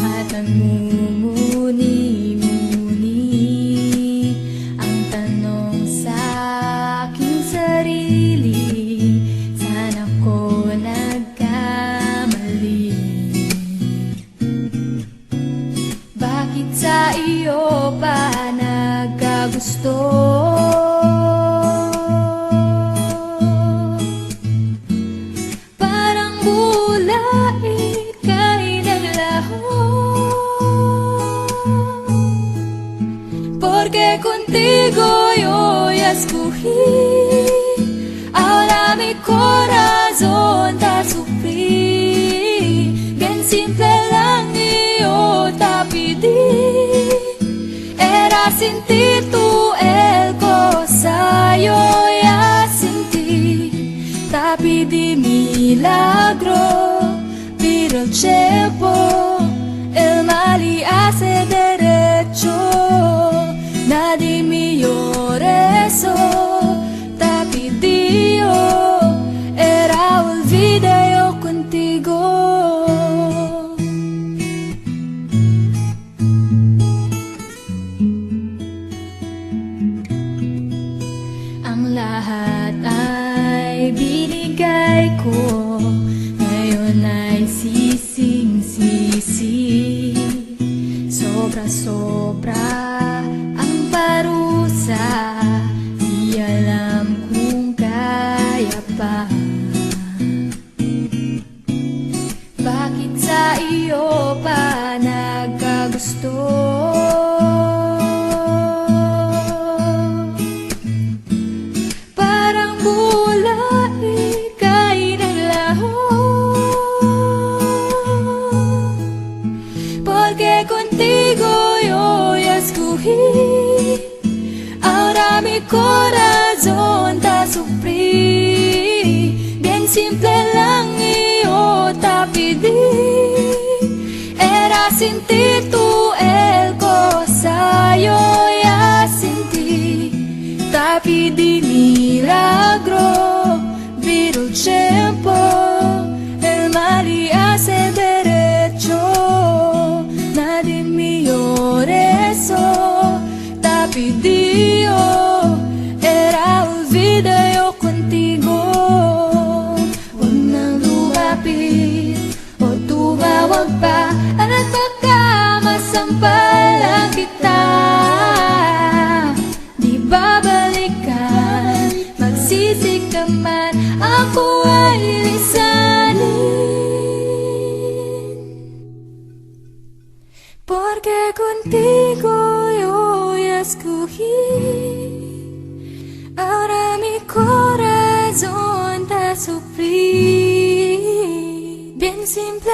at nagmumuni-muni ang tanong sa aking sarili. Sana ko nagkamali. Bakit sa iyo pa nagkagusto? Contigo yo escogí. Ahora mi corazón te sufrí Bien simple lang yo te pedí. Era sin ti tú el cosa yo ya sentí Te pedí milagro Pero el tiempo El mal y hace lahat ay binigay ko. Ngayon ay sising-sisi. Sobra-sobra Porque contigo yo escogí. Ahora mi corazón te sufrí Bien simple lang yo te pedí. Era sin ti tú el cosa yo ya sentí Te pedí milagro Viro el tiempo contigo. Huwag nang lumapit O tumawag pa. At baka masampalan kita Di babalikan. Magsisi ka man. Ako ay lisanin. Porque contigo yo escogí Ahora mi corazón te sufrí Bien simple